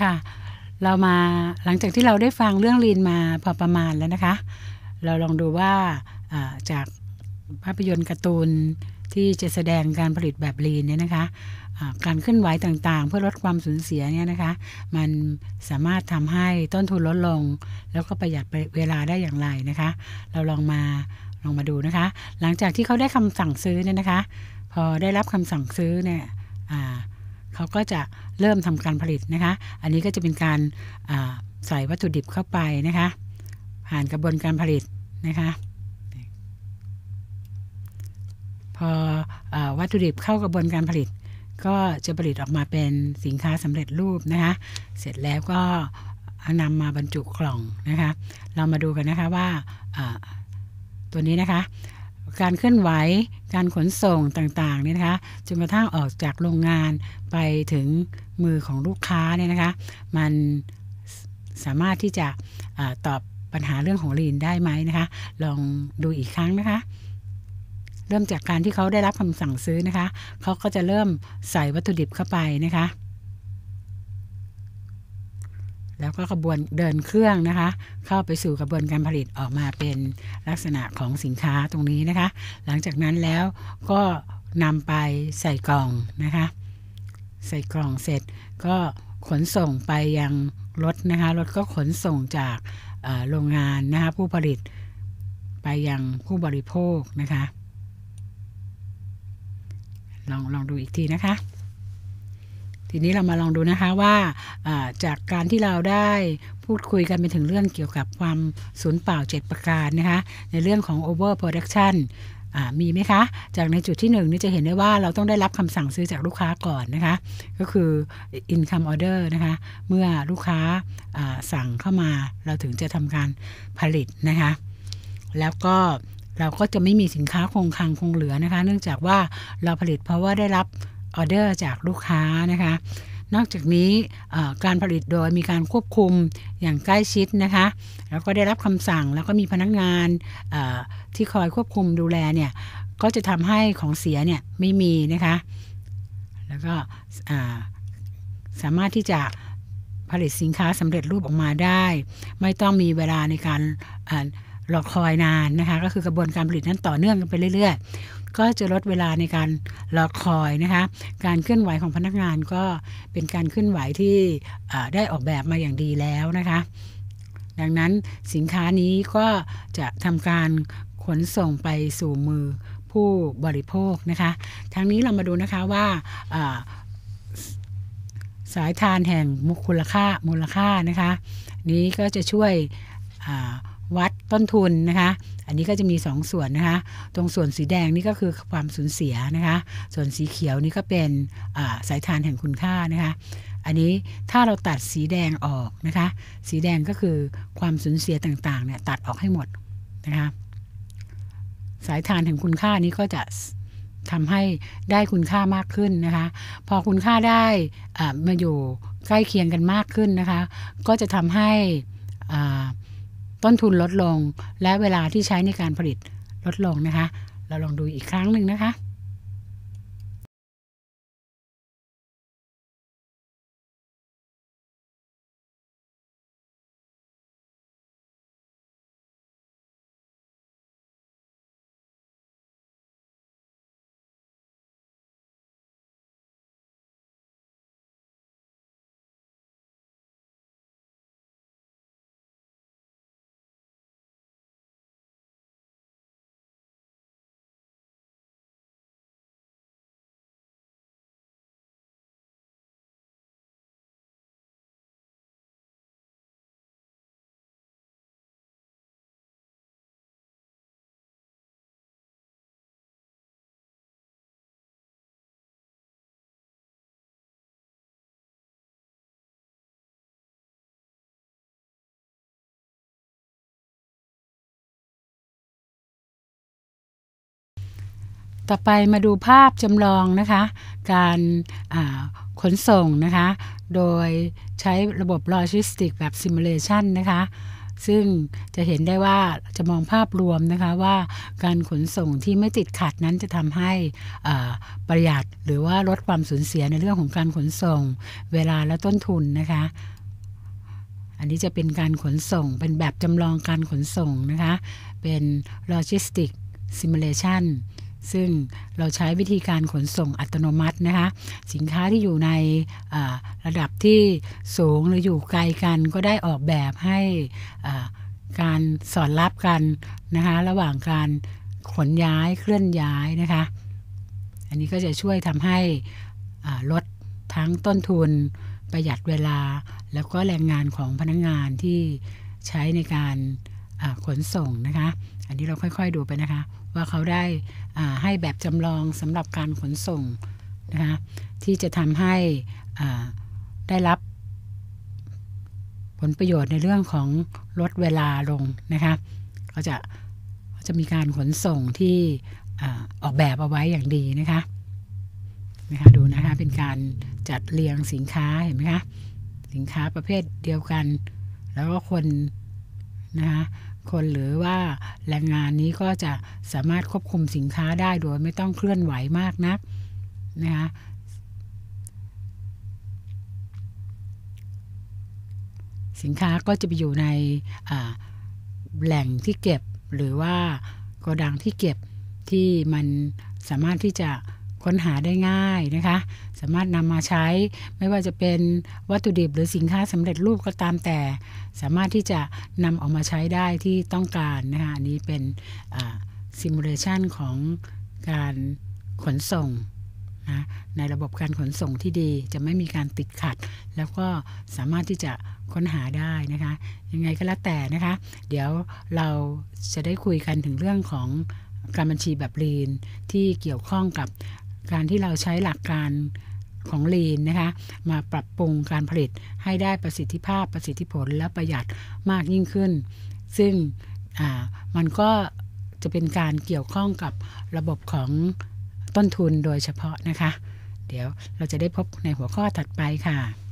ค่ะ เรามาหลังจากที่เราได้ฟังเรื่องลีนมาพอประมาณแล้วนะคะ เราลองดูว่าจากภาพยนตร์การ์ตูนที่จะแสดงการผลิตแบบลีนเนี่ยนะคะการเคลื่อนไหวต่างๆ เพื่อลดความสูญเสียเนี่ยนะคะ มันสามารถทำให้ต้นทุนลดลง แล้วก็ประหยัดเวลาได้อย่างไรนะคะ เราลองมาลองมาดูนะคะ หลังจากที่เขาได้คำสั่งซื้อเนี่ยนะคะ พอได้รับคำสั่งซื้อเนี่ยเขาก็จะเริ่มทำการผลิตนะคะ อันนี้ก็จะเป็นการใส่วัตถุดิบเข้าไปนะคะ ผ่านกระบวนการผลิตนะคะพออวัตถุดิบเข้ากระบวนการผลิต ก็จะผลิตออกมาเป็นสินค้าสำเร็จรูปนะคะ เสร็จแล้วก็นำมาบรรจุกล่องนะคะ เรามาดูกันนะคะว่าตัวนี้นะคะ การเคลื่อนไหว การขนส่งต่างๆเนี่ยนะคะจนกระทั่งออกจากโรงงานไปถึงมือของลูกค้าเนี่ยนะคะ มันสามารถที่จะอตอบปัญหาเรื่องของลีนได้ไหมนะคะ ลองดูอีกครั้งนะคะ เริ่มจากการที่เขาได้รับคำสั่งซื้อนะคะ เขาก็จะเริ่มใส่วัตถุดิบเข้าไปนะคะ แล้วก็กระบวนเดินเครื่องนะคะ เข้าไปสู่กระบวนการผลิตออกมาเป็นลักษณะของสินค้าตรงนี้นะคะ หลังจากนั้นแล้วก็นำไปใส่กล่องนะคะ ใส่กล่องเสร็จก็ขนส่งไปยังรถนะคะรถก็ขนส่งจากโรงงานนะคะผู้ผลิตไปยังผู้บริโภคนะคะ ลองลองดูอีกทีนะคะ ทีนี้เรามาลองดูนะคะว่าจากการที่เราได้พูดคุยกันไปถึงเรื่องเกี่ยวกับความสูญเปล่า 7 ประการนะคะในเรื่องของ over production มีไหมคะ จากในจุดที่1นี่จะเห็นได้ว่าเราต้องได้รับคำสั่งซื้อจากลูกค้าก่อนนะคะ ก็คือ income order นะคะ เมื่อลูกค้าสั่งเข้ามาเราถึงจะทำการผลิตนะคะ แล้วก็เราก็จะไม่มีสินค้าคงคลังคงเหลือนะคะ เนื่องจากว่าเราผลิตเพราะว่าได้รับ ออเดอร์จากลูกค้านะคะนอกจากนี้การผลิตโดยมีการควบคุมอย่างใกล้ชิดนะคะ แล้วก็ได้รับคำสั่งแล้วก็มีพนักงานที่คอยควบคุมดูแลเนี่ยก็จะทำให้ของเสียเนี่ยไม่มีนะคะ แล้วก็สามารถที่จะผลิตสินค้าสำเร็จรูปออกมาได้ ไม่ต้องมีเวลาในการรอคอยนานนะคะ ก็คือกระบวนการผลิตนั้นต่อเนื่องกันไปเรื่อย ก็จะลดเวลาในการรอคอยนะคะ การเคลื่อนไหวของพนักงานก็เป็นการเคลื่อนไหวที่ได้ออกแบบมาอย่างดีแล้วนะคะ ดังนั้นสินค้านี้ก็จะทำการขนส่งไปสู่มือผู้บริโภคนะคะ ทั้งนี้เรามาดูนะคะว่าสายทานแห่งมุคุณค่ามูลค่านะคะ นี้ก็จะช่วย วัดต้นทุนนะคะ อันนี้ก็จะมี 2สส่วนนะคะ ตรงส่วนสีแดงนี่ก็คือความสูญเสียนะคะ ส่วนสีเขียวนี่ก็เป็นสายทานแห่งคุณค่านะคะ อันนี้ถ้าเราตัดสีแดงออกนะคะ สีแดงก็คือความสูญเสียต่างๆเนี่ยตัดออกให้หมดนะคะ สายทานแห่งคุณค่านี้ก็จะทำให้ได้คุณค่ามากขึ้นนะคะ พอคุณค่าได้มาอยู่ใกล้เคียงกันมากขึ้นนะคะ ก็จะทำให้ ต้นทุนลดลง และเวลาที่ใช้ในการผลิตลดลงนะคะ เราลองดูอีกครั้งหนึ่งนะคะ ต่อไปมาดูภาพจำลองนะคะ การขนส่งนะคะ โดยใช้ระบบโลจิสติกแบบซิมูเลชันนะคะ ซึ่งจะเห็นได้ว่าจะมองภาพรวมนะคะว่าการขนส่งที่ไม่ติดขัดนั้นจะทำให้ประหยัดหรือว่าลดความสูญเสียในเรื่องของการขนส่งเวลาและต้นทุนนะคะอันนี้จะเป็นการขนส่งเป็นแบบจำลองการขนส่งนะคะ เป็น logistic simulation ซึ่งเราใช้วิธีการขนส่งอัตโนมัตินะคะสินค้าที่อยู่ในระดับที่สูงหรืออยู่ไกลกันก็ได้ออกแบบให้การสอดรับกันนะคะระหว่างการขนย้ายเคลื่อนย้ายนะคะ อันนี้ก็จะช่วยทำให้ลดทั้งต้นทุนประหยัดเวลา แล้วก็แรงงานของพนักงงานที่ใช้ในการ ขนส่งนะคะ อันนี้เราค่อยๆดูไปนะคะ ว่าเขาได้ให้แบบจำลองสำหรับการขนส่งนะคะที่จะทำให้ได้รับผลประโยชน์ในเรื่องของลดเวลาลงนะคะเขาจะจะมีการขนส่งที่ออกแบบเอาไว้อย่างดีนะคะนะคะดูนะคะเป็นการจัดเรียงสินค้าเห็นไหมคะสินค้าประเภทเดียวกัน แล้วก็คน นะคะคนหรือว่าแรงงานนี้ก็จะสามารถควบคุมสินค้าได้โดยไม่ต้องเคลื่อนไหวมากนักนะคะสินค้าก็จะไปอยู่ในแหล่งที่เก็บหรือว่าโกดังที่เก็บที่มันสามารถที่จะ ค้นหาได้ง่ายนะคะ สามารถนำมาใช้ไม่ว่าจะเป็นวัตถุดิบหรือสินค้าสำเร็จรูปก็ตามแต่ สามารถที่จะนำออกมาใช้ได้ที่ต้องการนะคะอันนี้เป็นซิมูเลชันของการขนส่งนะในระบบการขนส่งที่ดีจะไม่มีการติดขัด แล้วก็สามารถที่จะค้นหาได้นะคะ ยังไงก็แล้วแต่นะคะ เดี๋ยวเราจะได้คุยกันถึงเรื่องของการบัญชีแบบลีนที่เกี่ยวข้องกับ การที่เราใช้หลักการของลีนนะคะมาปรับปรุงการผลิตให้ได้ประสิทธิภาพประสิทธิผลและประหยัดมากยิ่งขึ้น ซึ่งมันก็จะเป็นการเกี่ยวข้องกับระบบของต้นทุนโดยเฉพาะนะคะ เดี๋ยวเราจะได้พบในหัวข้อถัดไปค่ะ